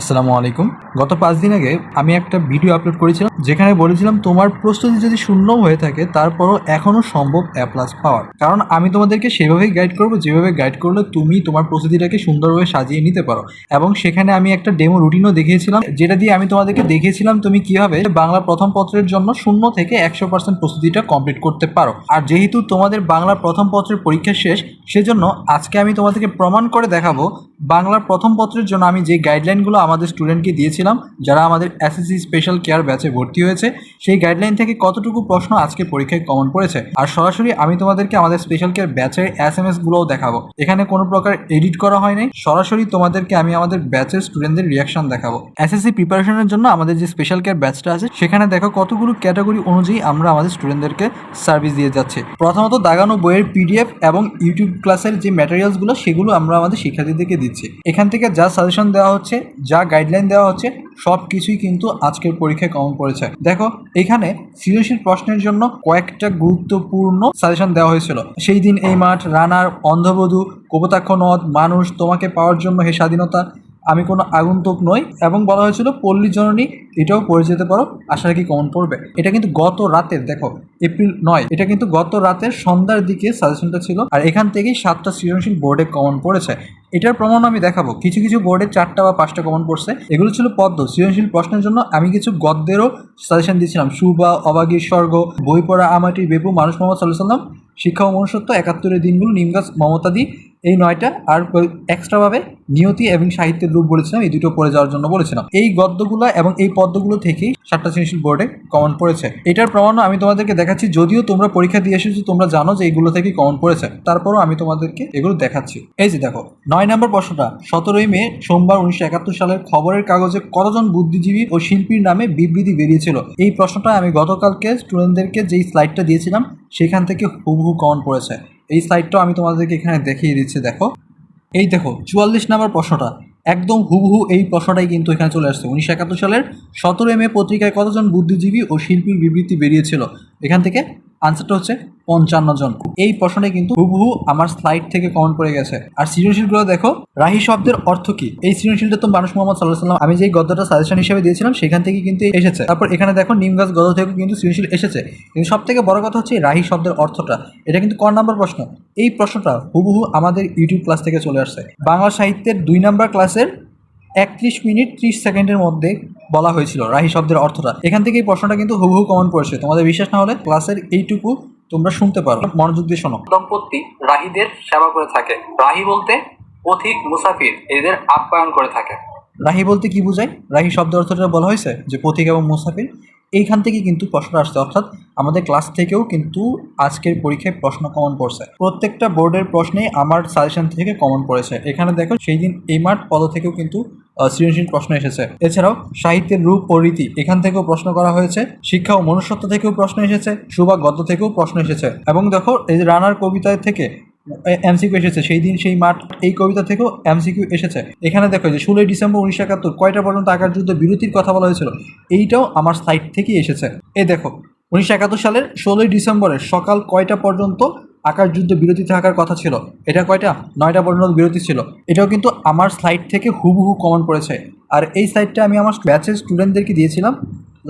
আসসালামু আলাইকুম। গত পাঁচ দিন আগে আমি একটা ভিডিও আপলোড করেছিলাম, যেখানে বলেছিলাম তোমার প্রস্তুতি যদি শূন্য হয়ে থাকে, তারপরও এখনও সম্ভব এ প্লাস পাওয়ার। কারণ আমি তোমাদেরকে সেভাবেই গাইড করব, যেভাবে গাইড করলে তুমি তোমার প্রস্তুতিটাকে সুন্দরভাবে সাজিয়ে নিতে পারো। এবং সেখানে আমি একটা ডেমো রুটিনও দেখিয়েছিলাম, যেটা দিয়ে আমি তোমাদেরকে দেখিয়েছিলাম তুমি কীভাবে বাংলা প্রথম পত্রের জন্য শূন্য থেকে একশো পার্সেন্ট প্রস্তুতিটা কমপ্লিট করতে পারো। আর যেহেতু তোমাদের বাংলা প্রথম পত্রের পরীক্ষা শেষ, সেজন্য আজকে আমি তোমাদেরকে প্রমাণ করে দেখাবো বাংলার প্রথম পত্রের জন্য আমি যে গাইডলাইনগুলো আমাদের স্টুডেন্টকে দিয়েছিলাম, যারা আমাদের এসএসসি স্পেশাল কেয়ার ব্যাচে ভর্তি হয়েছে, সেই গাইডলাইন থেকে কতটুকু প্রশ্ন আজকে পরীক্ষায় কমন পড়েছে? আর সরাসরি আমি তোমাদেরকে আমাদের স্পেশাল কেয়ার ব্যাচের এস এম এসগুলোও দেখাবো। এখানে কোনো প্রকার এডিট করা হয় নাই সরাসরি তোমাদেরকে আমি আমাদের ব্যাচের স্টুডেন্টদের রিয়াকশন দেখাবো। এসএসসি প্রিপারেশনের জন্য আমাদের যে স্পেশাল কেয়ার ব্যাচটা আছে, সেখানে দেখো কতগুলো ক্যাটাগরি অনুযায়ী আমরা আমাদের স্টুডেন্টদেরকে সার্ভিস দিয়ে যাচ্ছি। প্রথমত দাগানো বইয়ের পিডিএফ এবং ইউটিউব ক্লাসের যে ম্যাটেরিয়ালসগুলো সেগুলো আমরা আমাদের শিক্ষার্থীদেরকে দিচ্ছি। এখান থেকে যা সাজেশন দেওয়া হচ্ছে, যা গাইডলাইন দেওয়া হচ্ছে, সব কিছুই কিন্তু আজকের পরীক্ষায় কমন পড়েছে দেখো, এখানে সৃজনশীল প্রশ্নের জন্য কয়েকটা গুরুত্বপূর্ণ সাজেশন দেওয়া হয়েছিল। সেই দিন এই মাঠ, রানার, অন্ধবধূ কবতাক্ষ নদ, মানুষ, তোমাকে পাওয়ার জন্য হে স্বাধীনতা আমি কোনো আগন্তুক নই এবং বলা হয়েছিল, পল্লী জননী, এটাও পড়ে যেতে পারো, আশা রাখি কমন পড়বে। এটা কিন্তু গত রাতের, দেখো, এপ্রিল নয়, এটা কিন্তু গত রাতের সন্ধ্যার দিকে সাজেশনটা ছিল, আর এখান থেকেই সাতটা সৃজনশীল বোর্ডে কমন পড়েছে। এটার প্রমাণ আমি দেখাবো। কিছু কিছু বোর্ডে চারটা বা পাঁচটা কমন পড়ছে। এগুলো ছিল পদ্ম, সৃজনশীল প্রশ্নের জন্য আমি কিছু গদ্যেরও সাজেশন দিয়েছিলাম। সুবা অবাগীর স্বর্গ বই পড়া আমাটি, বেপু, মানুষ মোহাম্মদ সাল্লাহ সাল্লাম শিক্ষা ও মনুষ্যত্ব, একাত্তরের দিনগুলো, নিমগাছ, মমতাদি এই নয়টা আর এক্সট্রাভাবে নিয়তি এবং সাহিত্যের রূপ বলেছিলাম, এই দুটো পড়ে যাওয়ার জন্য বলেছিলাম। এই গদ্যগুলো এবং এই পদ্মগুলো থেকেই সাতটা সৃজনশীল বোর্ডে কমন পড়েছে। এটার প্রমাণও আমি তোমাদেরকে দেখাচ্ছি, যদিও তোমরা পরীক্ষা দিয়ে এসেছ, তোমরা জানো যে এইগুলো থেকেই কমন পড়েছে। তারপরও আমি তোমাদেরকে এগুলো দেখাচ্ছি। এই যে দেখো, নয় নম্বর প্রশ্নটা, সতেরোই মে সোমবার উনিশশো একাত্তর সালের খবরের কাগজে কতজন বুদ্ধিজীবী ও শিল্পীর নামে বিবৃতি বেরিয়েছিল? এই প্রশ্নটা আমি গতকালকে স্টুডেন্টদেরকে যেই স্লাইডটা দিয়েছিলাম, সেখান থেকে হুবহু কমন পড়েছে। এই স্লাইডটাও আমি তোমাদেরকে এখানে দেখিয়ে দিচ্ছি, দেখো। এই দেখো, চুয়াল্লিশ নম্বর প্রশ্নটা। একদম হুবহু এই প্রশ্নটাই কিন্তু এখানে চলে আসছে। উনিশশো একাত্তর সালের সতেরো মে পত্রিকায় কতজন বুদ্ধিজীবী ও শিল্পীর বিবৃতি বেরিয়েছিল? এখান থেকে আনসারটা হচ্ছে পঞ্চান্ন জন। এই প্রশ্নটাই কিন্তু হুবহু আমার স্লাইড থেকে কমন পড়ে গেছে। আর সৃজনশীলগুলো দেখো, রাহি শব্দের অর্থ কি? এই সৃজনশীলটা তো মানুষ মোহাম্মদ সাল্লাহ সাল্লাম আমি যেই গদ্যটা সাজেশন হিসেবে দিয়েছিলাম, সেখান থেকে কিন্তু এসেছে। তারপর এখানে দেখো, নিম গাছ গদ্য থেকে কিন্তু সৃজনশীল এসেছে। কিন্তু সব থেকে বড় কথা হচ্ছে রাহি শব্দের অর্থটা। এটা কিন্তু ক নাম্বার প্রশ্ন? এই প্রশ্নটা হুবহু আমাদের ইউটিউব ক্লাস থেকে চলে আসছে। বাংলা সাহিত্যের দুই নাম্বার ক্লাসের একত্রিশ মিনিট ত্রিশ সেকেন্ডের মধ্যে বলা হয়েছিল রাহি শব্দের অর্থটা। এখান থেকে এই প্রশ্নটা কিন্তু হুবহু কমন পড়েছে। তোমাদের বিশ্বাস না হলে ক্লাসের এইটুকু তোমরা শুনতে পারো। মনোযোগ দিয়ে শোনো। দম্পতি রাহিদের সেবা করে থাকে। রাহি বলতে পথিক মুসাফির এদের আপ্যায়ন করে থাকে। রাহি বলতে কি বোঝায়? রাহি শব্দ অর্থটা বলা হয়েছে যে পথিক এবং মুসাফির। এইখান থেকে কিন্তু প্রশ্ন আসছে অর্থাৎ আমাদের ক্লাস থেকেও কিন্তু আজকের পরীক্ষায় প্রশ্ন কমন পড়ছে। প্রত্যেকটা বোর্ডের প্রশ্নেই আমার সাজেশন থেকে কমন পড়েছে। এখানে দেখো সেই দিন এই মাঠ পদ থেকেও কিন্তু সৃজনশীল প্রশ্ন এসেছে। এছাড়াও সাহিত্যের রূপ ও রীতি এখান থেকেও প্রশ্ন করা হয়েছে। শিক্ষা ও মনুষ্যত্ব থেকেও প্রশ্ন এসেছে। সুবা গদ্য থেকেও প্রশ্ন এসেছে। এবং দেখো, এই রানার কবিতায় থেকে এমসিকিউ এসেছে, সেই দিন, সেই মাঠ, এই কবিতা থেকেও এমসিকিউ এসেছে। এখানে দেখো যে ষোলোই ডিসেম্বর উনিশশো একাত্তর, কয়টা পর্যন্ত আকার যুদ্ধ বিরতির কথা বলা হয়েছিল? এইটাও আমার সাইট থেকেই এসেছে। এই দেখো, উনিশশো একাত্তর সালের ষোলোই ডিসেম্বরের সকাল কয়টা পর্যন্ত আকার যুদ্ধ বিরতি থাকার কথা ছিল। এটা কয়টা? নয়টা পর্যন্ত বিরতি ছিল। এটাও কিন্তু আমার স্লাইড থেকে হুবহু কমন পড়েছে। আর এই স্লাইডটা আমি আমার ব্যাচের স্টুডেন্টদেরকে দিয়েছিলাম।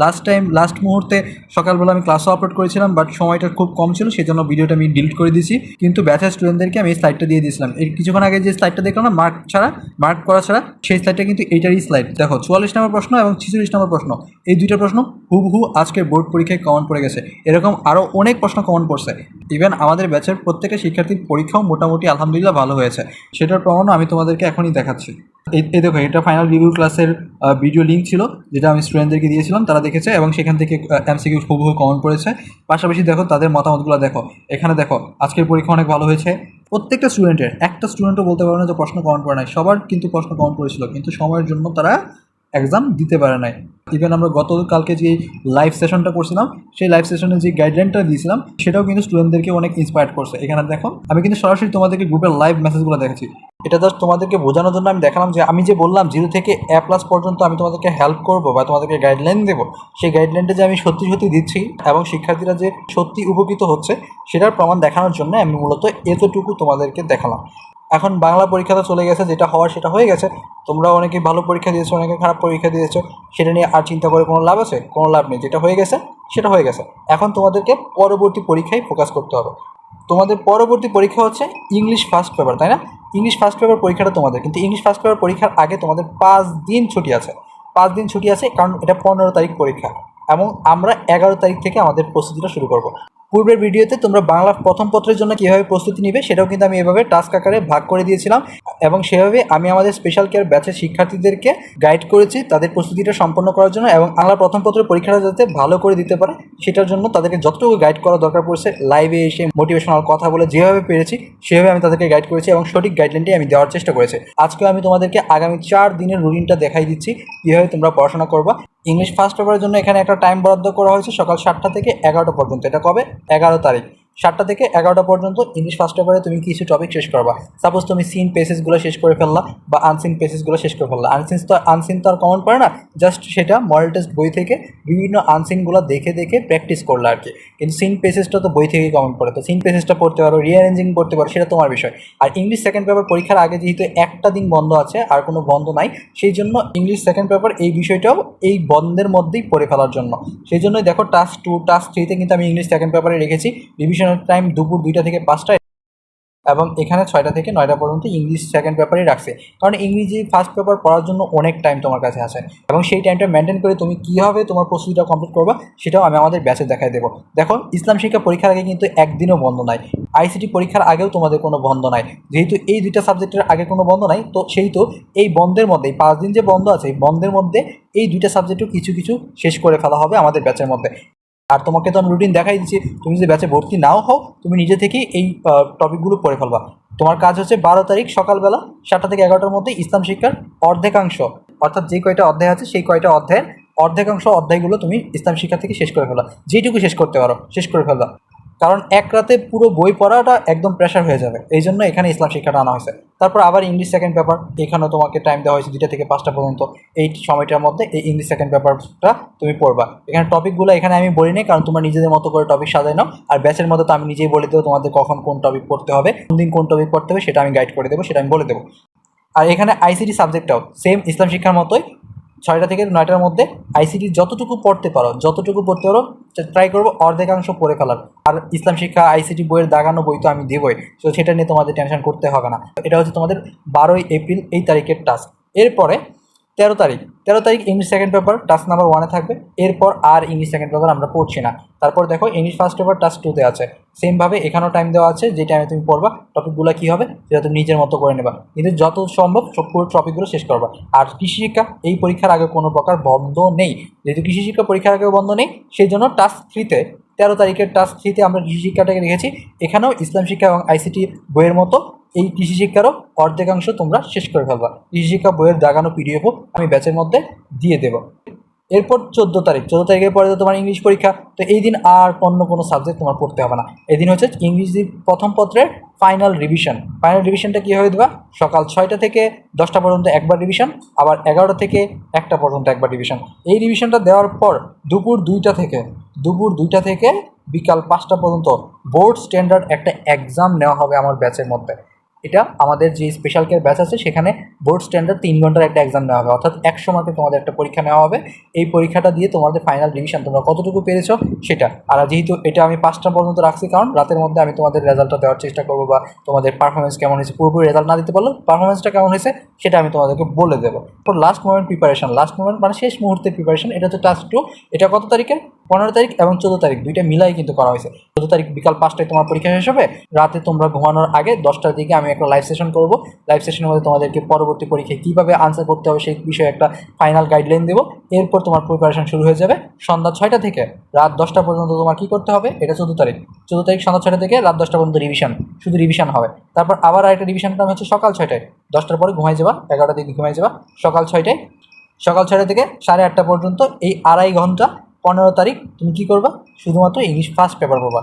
লাস্ট টাইম লাস্ট মুহূর্তে সকালবেলা আমি ক্লাসও আপলোড করেছিলাম বাট সময়টা খুব কম ছিল সেই জন্য ভিডিওটা আমি ডিলিট করে দিয়েছি। কিন্তু ব্যাচের স্টুডেন্টদেরকে আমি এই স্লাইডটা দিয়ে দিয়েছিলাম। এর কিছুক্ষণ আগে যে স্লাইডটা দেখলাম না মার্ক ছাড়া মার্ক করা ছাড়া, সেই স্লাইডটা কিন্তু এইটারই স্লাইড দেখো, চুয়াল্লিশ নম্বর প্রশ্ন এবং ছিচল্লিশ নম্বর প্রশ্ন। এই দুইটা প্রশ্ন হুবহু আজকের বোর্ড পরীক্ষায় কমন পড়ে গেছে। এরকম আরও অনেক প্রশ্ন কমন পড়ছে। ইভেন আমাদের ব্যাচের প্রত্যেকটা শিক্ষার্থীর পরীক্ষাও মোটামুটি আলহামদুলিল্লাহ ভালো হয়েছে। সেটার প্রমাণও আমি তোমাদেরকে এখনই দেখাচ্ছি। এই দেখো, এটা ফাইনাল রিভিউ ক্লাসের ভিডিও লিঙ্ক ছিল, যেটা আমি স্টুডেন্টদেরকে দিয়েছিলাম, তারা দেখেছে এবং সেখান থেকে এমসিকিউ হুবহু কমন পড়েছে পাশাপাশি দেখো, তাদের মতামতগুলো দেখো। এখানে দেখো, আজকের পরীক্ষা অনেক ভালো হয়েছে। প্রত্যেকটা স্টুডেন্টের একটা স্টুডেন্টও বলতে পারবে না যে প্রশ্ন কমন পড়ে নাই। সবার কিন্তু প্রশ্ন কমন পড়েছিল কিন্তু সময়ের জন্য তারা এক্সাম দিতে পারে নাই। ইভেন আমরা গতকালকে যে লাইভ সেশনটা করছিলাম, সেই লাইভ সেশনে যে গাইডলাইনটা দিয়েছিলাম, সেটাও কিন্তু স্টুডেন্টদেরকে অনেক ইন্সপায়ার করছে। এখানে দেখো, আমি কিন্তু সরাসরি তোমাদেরকে গ্রুপের লাইভ মেসেজগুলো দেখেছি এটা জাস্ট তোমাদেরকে বোঝানোর জন্য আমি দেখালাম যে, আমি যে বললাম জিরো থেকে এ প্লাস পর্যন্ত আমি তোমাদেরকে হেল্প করব বা তোমাদেরকে গাইডলাইন দেবো, সেই গাইডলাইনটা যে আমি সত্যি সত্যি দিচ্ছি এবং শিক্ষার্থীরা যে সত্যি উপকৃত হচ্ছে, সেটার প্রমাণ দেখানোর জন্য আমি মূলত এতটুকু তোমাদেরকে দেখালাম। এখন বাংলা পরীক্ষা তো চলে গেছে, যেটা হওয়ার সেটা হয়ে গেছে। তোমরা অনেকে ভালো পরীক্ষা দিয়েছ, অনেকে খারাপ পরীক্ষা দিয়েছ। সেটা নিয়ে আর চিন্তা করে কোনো লাভ আছে? কোনো লাভ নেই। যেটা হয়ে গেছে, সেটা হয়ে গেছে। এখন তোমাদেরকে পরবর্তী পরীক্ষায় ফোকাস করতে হবে। তোমাদের পরবর্তী পরীক্ষা হচ্ছে ইংলিশ ফার্স্ট পেপার তাই না? ইংলিশ ফার্স্ট পেপার পরীক্ষাটা তোমাদের। কিন্তু ইংলিশ ফার্স্ট পেপার পরীক্ষার আগে তোমাদের পাঁচ দিন ছুটি আছে। পাঁচ দিন ছুটি আছে, কারণ এটা পনেরো তারিখ পরীক্ষা। এবং আমরা এগারো তারিখ থেকে আমাদের প্রস্তুতিটা শুরু করব। পূর্বের ভিডিওতে তোমরা বাংলা প্রথম পত্রের জন্য কীভাবে প্রস্তুতি নিবে সেটাও কিন্তু আমি এভাবে টাস্ক আকারে ভাগ করে দিয়েছিলাম এবং সেভাবে আমি আমাদের স্পেশাল কেয়ার ব্যাচের শিক্ষার্থীদেরকে গাইড করেছি তাদের প্রস্তুতিটা সম্পন্ন করার জন্য এবং বাংলা প্রথম পত্রের পরীক্ষাটা যাতে ভালো করে দিতে পারে সেটার জন্য তাদেরকে যতটুকু গাইড করা দরকার পড়ছে লাইভে এসে মোটিভেশনাল কথা বলে যেভাবে পেরেছি সেভাবে আমি তাদেরকে গাইড করেছি এবং সঠিক গাইডলাইনটি আমি দেওয়ার চেষ্টা করেছি। আজকেও আমি তোমাদেরকে আগামী চার দিনের রুটিনটা দেখাই দিচ্ছি, কীভাবে তোমরা পড়াশোনা করবা। ইংলিশ ফার্স্ট পেপারের জন্য এখানে একটা টাইম বরাদ্দ করা হয়েছে সকাল সাতটা থেকে এগারোটা পর্যন্ত। এটা কবে? এগারো তারিখ। সাতটা থেকে এগারোটা পর্যন্ত ইংলিশ ফার্স্ট পেপারে তুমি কিছু টপিক শেষ করবা। সাপোজ তুমি সিন পেসেসগুলো শেষ করে ফেললা বা আনসিন পেসেসগুলো শেষ করে ফেললা। আনসিন তো আনসিন তো আর কমন পড়ে না জাস্ট সেটা মডেল টেস্ট বই থেকে বিভিন্ন আনসিনগুলো দেখে দেখে প্র্যাকটিস করলা আর কি। কিন্তু সিন পেসেসটা তো বই থেকেই কমন পড়ে। তো সিন পেসেসটা পড়তে পারো রিঅ্যারেঞ্জিং পড়তে পারো, সেটা তোমার বিষয়। আর ইংলিশ সেকেন্ড পেপার পরীক্ষার আগে যেহেতু একটা দিন বন্ধ আছে, আর কোনো বন্ধ নাই, সেই জন্য ইংলিশ সেকেন্ড পেপার এই বিষয়টাও এই বন্ধের মধ্যেই পড়ে ফেলার জন্য। সেই জন্যই দেখো টাস্ক টু টাস্ক থ্রিতে কিন্তু আমি ইংলিশ সেকেন্ড পেপারে রেখেছি। রিভিশনের টাইম দুপুর দুইটা থেকে পাঁচটায় এবং এখানে ছয়টা থেকে নয়টা পর্যন্ত ইংলিশ সেকেন্ড পেপারই রাখছে। কারণ ইংরেজি ফার্স্ট পেপার পড়ার জন্য অনেক টাইম তোমার কাছে আছে। এবং সেই টাইমটা মেনটেন করে তুমি কীভাবে তোমার প্রস্তুতিটা কমপ্লিট করবা, সেটাও আমি আমাদের ব্যাচে দেখাই দেবো। দেখো, ইসলাম শিক্ষা পরীক্ষার আগে কিন্তু একদিনও বন্ধ নাই। আইসিটি পরীক্ষার আগেও তোমাদের কোনো বন্ধ নাই। যেহেতু এই দুইটা সাবজেক্টের আগে কোনো বন্ধ নাই, তো সেই তো এই বন্ধের মধ্যে পাঁচ দিন যে বন্ধ আছে, এই বন্ধের মধ্যে এই দুইটা সাবজেক্টও কিছু কিছু শেষ করে ফেলা হবে আমাদের ব্যাচের মধ্যে। আর তোমাকে তো আমি রুটিন দেখাই দিচ্ছি। তুমি যদি ব্যাচে ভর্তি নাও হও, তুমি নিজে থেকেই এই টপিকগুলো পড়ে ফেলবা। তোমার কাজ হচ্ছে বারো তারিখ সকালবেলা সাতটা থেকে এগারোটার মধ্যে ইসলাম শিক্ষার অর্ধেকাংশ, অর্থাৎ যে কয়টা অধ্যায় আছে সেই কয়টা অধ্যায়ের অর্ধেকাংশ অধ্যায়গুলো তুমি ইসলাম শিক্ষা থেকে শেষ করে ফেলা যেটুকু শেষ করতে পারো, শেষ করে ফেলবা। কারণ এক রাতে পুরো বই পড়াটা একদম প্রেশার হয়ে যাবে। এই জন্য এখানে ইসলাম শিক্ষাটা আনা হয়েছে। তারপর আবার ইংলিশ সেকেন্ড পেপার এখানেও তোমাকে টাইম দেওয়া হয়েছে দুটা থেকে পাঁচটা পর্যন্ত। এই সময়টার মধ্যে এই ইংলিশ সেকেন্ড পেপারটা তুমি পড়বা। এখানে টপিকগুলো এখানে আমি বলি নাই, কারণ তোমরা নিজেদের মতো করে টপিক সাজাই নাও। আর ব্যাচের মধ্যে তো আমি নিজেই বলে দেবো তোমাদের কখন কোন টপিক পড়তে হবে, কোন দিন কোন টপিক পড়তে হবে, সেটা আমি গাইড করে দেবো, সেটা আমি বলে দেবো। আর এখানে আইসিটি সাবজেক্টটাও সেম ইসলাম শিক্ষার মতোই ছয়টা থেকে নয়টার মধ্যে আইসিটি যতটুকু পড়তে পারো, যতটুকু পড়তে পারো ট্রাই করব অর্ধেকাংশ পড়ে ফেলার। আর ইসলাম শিক্ষা আইসিটি বইয়ের দাগানো বই তো আমি দেবই, তো সেটা নিয়ে তোমাদের টেনশন করতে হবে না। এটা হচ্ছে তোমাদের বারোই এপ্রিল এই তারিখের টাস্ক এরপরে তেরো তারিখ। তেরো তারিখ English second paper task number ওয়ানে থাকবে। এরপর আর ইংলিশ সেকেন্ড পেপার আমরা পড়ছি না। তারপর দেখো ইংলিশ ফার্স্ট পেপার টাস্ক টুতে আছে। সেমভাবে এখানেও টাইম দেওয়া আছে, যে টাইমে তুমি পড়বা টপিকগুলো কী হবে, সেটা তুমি নিজের মতো করে নেবা। কিন্তু যত সম্ভব পুরো টপিকগুলো শেষ করবা। আর কৃষি শিক্ষা, এই পরীক্ষার আগে কোনো প্রকার বন্ধ নেই। যেহেতু কৃষি শিক্ষা পরীক্ষার আগেও বন্ধ নেই সেই জন্য টাস্ক থ্রিতে তেরো তারিখের টাস্ক থ্রিতে আমরা কৃষি শিক্ষাটাকে রেখেছি। এখানেও ইসলাম শিক্ষা এবং আইসিটি বইয়ের মতো। এই কৃষি শিক্ষারও অর্ধেকাংশ তোমরা শেষ করে ফেলবা। কৃষি শিক্ষা বইয়ের দাগানো পিডিএফও আমি ব্যাচের মধ্যে দিয়ে দেবো। এরপর চোদ্দ তারিখ, চোদ্দ তারিখের পরে তো তোমার ইংলিশ পরীক্ষা, তো এই দিন আর অন্য কোনো সাবজেক্ট তোমার পড়তে হবে না। এই দিন হচ্ছে ইংরেজি প্রথম পত্রের ফাইনাল রিভিশন ফাইনাল রিভিশনটা কী হয়ে দেবা? সকাল ছয়টা থেকে দশটা পর্যন্ত একবার রিভিশন আবার এগারোটা থেকে একটা পর্যন্ত একবার রিভিশন এই রিভিশনটা দেওয়ার পর দুপুর দুইটা থেকে, দুপুর দুইটা থেকে বিকাল পাঁচটা পর্যন্ত বোর্ড স্ট্যান্ডার্ড একটা এক্সাম নেওয়া হবে আমার ব্যাচের মধ্যে। এটা আমাদের যে স্পেশাল কেয়ার ব্যাচ আছে, সেখানে বোর্ড স্ট্যান্ডার্ড তিন ঘণ্টার একটা এক্সাম নেওয়া হবে। অর্থাৎ একশো মার্কের তোমাদের একটা পরীক্ষা নেওয়া হবে। এই পরীক্ষাটা দিয়ে তোমাদের ফাইনাল রিভিশন তোমরা কতটুকু পেরেছ সেটা। আর যেহেতু এটা আমি পাঁচটা পর্যন্ত রাখছি, কারণ রাতের মধ্যে আমি তোমাদের রেজাল্টটা দেওয়ার চেষ্টা করব বা তোমাদের পারফরমেন্স কেমন হয়েছে, পুরোপুরি রেজাল্ট না দিতে পারলেও পারফরমেন্সটা কেমন হয়েছে, সেটা আমি তোমাদেরকে বলে দেবো। তো last moment preparation last moment মানে শেষ মুহূর্তের প্রিপারেশন এটা হচ্ছে টাস্ক টু এটা কত তারিখের পনেরো তারিখ এবং চোদ্দ তারিখ, দুইটা মিলাই কিন্তু করা হয়েছে। চোদ্দ তারিখ বিকাল পাঁচটায় তোমার পরীক্ষা শেষ হবে, রাতে তোমরা ঘুমানোর আগে দশটার দিকে আমি একটা লাইভ সেশন করব। লাইভ সেশনের মধ্যে তোমাদেরকে পরবর্তী পরীক্ষায় কীভাবে আনসার করতে হবে সেই বিষয়ে একটা ফাইনাল গাইডলাইন দেবো। এরপর তোমার প্রিপারেশন শুরু হয়ে যাবে সন্ধ্যা ছয়টা থেকে। রাত দশটা পর্যন্ত তোমার কী করতে হবে? এটা চোদ্দ তারিখ। চোদ্দ তারিখ সন্ধ্যা ছয়টা থেকে রাত দশটা পর্যন্ত রিভিশন শুধু রিভিশন হবে। তারপর আবার আরেকটা রিভিশন টাইম হচ্ছে সকাল ছয়টায়। দশটার পরে ঘুমাই যাবা এগারোটা দিকে ঘুমাই যাবা। সকাল ছয়টায়। সকাল ছয়টা থেকে সাড়ে আটটা পর্যন্ত এই আড়াই ঘণ্টা পনেরো তারিখ, তুমি কী করবা? শুধুমাত্র ইংলিশ ফার্স্ট পেপার পাবা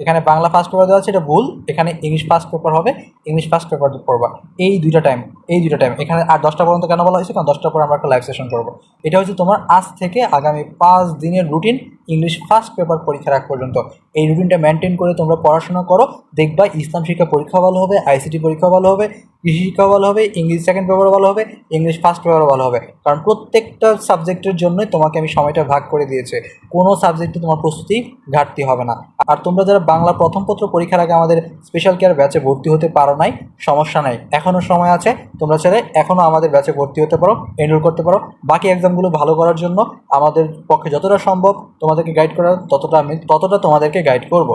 এখানে বাংলা ফার্স্ট পেপার দেওয়া আছে, এটা ভুল। এখানে ইংলিশ ফার্স্ট পেপার হবে। ইংলিশ ফার্স্ট পেপার পড়বা। এই দুইটা টাইম এই দুইটা টাইম এখানে আর দশটা পর্যন্ত কেন বলা হয়েছে? কারণ দশটার পর আমরা একটা লাইভ সেশন করব। এটা হচ্ছে তোমার আজ থেকে আগামী পাঁচ দিনের রুটিন ইংলিশ ফার্স্ট পেপার পরীক্ষার আগ পর্যন্ত। এই রুটিনটা মেনটেন করে তোমরা পড়াশোনা করো, দেখবা ইসলাম শিক্ষা পরীক্ষা ভালো হবে আইসিটি পরীক্ষা ভালো হবে, কৃষি শিক্ষা ভালো হবে, ইংলিশ সেকেন্ড পেপার ভালো হবে, ইংলিশ ফার্স্ট পেপারও ভালো হবে। কারণ প্রত্যেকটা সাবজেক্টের জন্যই তোমাকে আমি সময়টা ভাগ করে দিয়েছে। কোনো সাবজেক্টে তোমার প্রস্তুতি ঘাটতি হবে না। আর তোমরা যারা বাংলা প্রথম পত্র পরীক্ষার আগে আমাদের স্পেশাল কেয়ার ব্যাচে ভর্তি হতে পারো নাই, সমস্যা নাই। এখনও সময় আছে, তোমরা ছেলে এখনও আমাদের ব্যাচে ভর্তি হতে পারো এনরোল করতে পারো। বাকি এক্সামগুলো ভালো করার জন্য আমাদের পক্ষে যতটা সম্ভব তোমাদেরকে গাইড করার, ততটা আমি, ততটা তোমাদেরকে গাইড করব।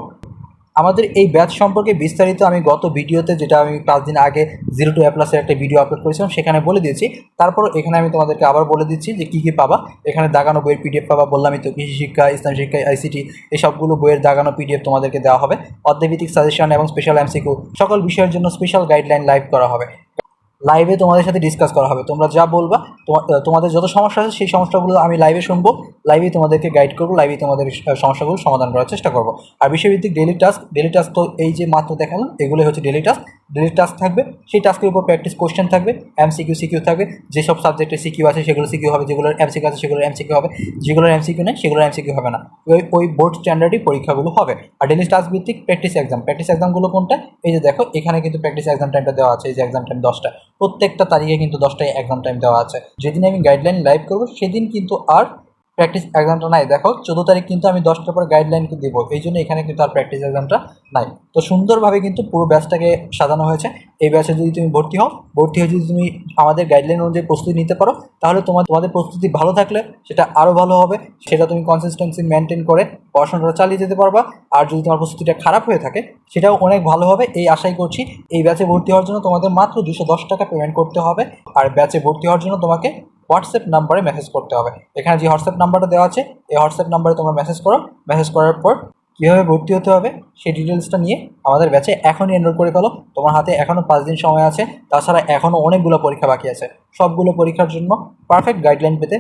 আমাদের এই ব্যাচ সম্পর্কে বিস্তারিত আমি গত ভিডিওতে যেটা আমি পাঁচ দিন আগে জিরো টু অ্যাপ্লাসের একটা ভিডিও আপলোড করেছিলাম, সেখানে বলে দিয়েছি। তারপর এখানে আমি তোমাদেরকে আবার বলে দিচ্ছি যে কী কী পাবা। এখানে দাগানো বইয়ের পিডিএফ পাবা বললামই তো কৃষি শিক্ষা ইসলাম শিক্ষা আইসিটি এসবগুলো সবগুলো বইয়ের দাগানো পিডিএফ তোমাদেরকে দেওয়া হবে। অর্ধভিত্তিক সাজেশন এবং স্পেশাল এমসিকিউ সকল বিষয়ের জন্য স্পেশাল গাইডলাইন লাইভ করা হবে। লাইভে তোমাদের সাথে ডিসকাস করা হবে। তোমরা যা বলবা তোমা- তোমাদের যত সমস্যা আছে সেই সমস্যাগুলো আমি লাইভে শুনব। লাইভেই তোমাদেরকে গাইড করব লাইভেই তোমাদের সমস্যাগুলো সমাধান করার চেষ্টা করব। আর বিষয়ভিত্তিক ডেলি টাস্ক ডেলি টাস্ক তো এই যে মাত্র দেখালাম, এগুলোই হচ্ছে ডেলি টাস্ক ডেলি টাস্ক থাকবে, সেই টাস্কের উপর প্র্যাকটিস কোশ্চেন থাকবে এমসিকিউ সিকিউ থাকবে যেসব সাবজেক্টে সিকিউ আছে, সেগুলো সিকিউ হবে, যেগুলোর এমসিকিউ আছে, সেগুলোর এমসিকিউ হবে, যেগুলোর এমসিকিউ নেই, সেগুলোর এমসিকিউ হবে না। ওই ওই বোর্ড স্ট্যান্ডার্ডই পরীক্ষাগুলো হবে। আর ডেলি টাস্ক ভিত্তিক প্র্যাকটিস এক্সাম প্র্যাকটিস এক্সামগুলো কোনটা? এই যে দেখো, এখানে কিন্তু প্র্যাকটিস এক্সাম টাইমটা দেওয়া আছে, এই যে এক্সাম টাইম দশটা। প্রত্যেকটা তারিখে কিন্তু দশটায় এক্সাম টাইম দেওয়া আছে। যেদিন আমি গাইডলাইন লাইভ করব, সেদিন কিন্তু আর প্র্যাকটিস এক্সামটা নাই। দেখো, চোদ্দ তারিখ কিন্তু আমি দশটার পর গাইডলাইন দেবো। এই জন্য এখানে কিন্তু আর প্র্যাকটিস এক্সামটা নাই। তো সুন্দরভাবে কিন্তু পুরো ব্যাচটাকে সাজানো হয়েছে। এই ব্যাচে যদি তুমি ভর্তি হও, ভর্তি হয়ে যদি তুমি আমাদের গাইডলাইন অনুযায়ী প্রস্তুতি নিতে পারো, তাহলে তোমার, তোমাদের প্রস্তুতি ভালো থাকলে সেটা আরও ভালো হবে। সেটা তুমি কনসিস্টেন্সি মেনটেন করে পড়াশোনাটা চালিয়ে যেতে পারবা। আর যদি তোমার প্রস্তুতিটা খারাপ হয়ে থাকে, সেটাও অনেক ভালো হবে। এই আশাই করছি, এই ব্যাচে ভর্তি হওয়ার জন্য তোমাদের মাত্র দুশো দশ টাকা পেমেন্ট করতে হবে। আর ব্যাচে ভর্তি হওয়ার জন্য তোমাকে হোয়াটসঅ্যাপ নাম্বারে মেসেজ করতে হবে। এখানে যে হোয়াটসঅ্যাপ নাম্বারটা দেওয়া আছে, এই হোয়াটসঅ্যাপ নাম্বারে তোমরা মেসেজ করো। মেসেজ করার পর কীভাবে ভর্তি হতে হবে, সেই ডিটেলসটা নিয়ে আমাদের ব্যাচে এখনই এনরোল করে ফেলো। তোমার হাতে এখনও পাঁচ দিন সময় আছে, তাছাড়া এখনও অনেকগুলো পরীক্ষা বাকি আছে। সবগুলো পরীক্ষার জন্য পারফেক্ট গাইডলাইন পেতে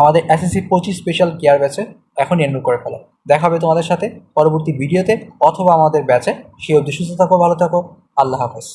আমাদের এসএসসি পঁচিশ স্পেশাল কেয়ার ব্যাচে এখনই এনরোল করে ফেলো। দেখা হবে তোমাদের সাথে পরবর্তী ভিডিওতে অথবা আমাদের ব্যাচে সে অবধি সুস্থ থাকো, ভালো থাকো। আল্লাহ হাফেজ।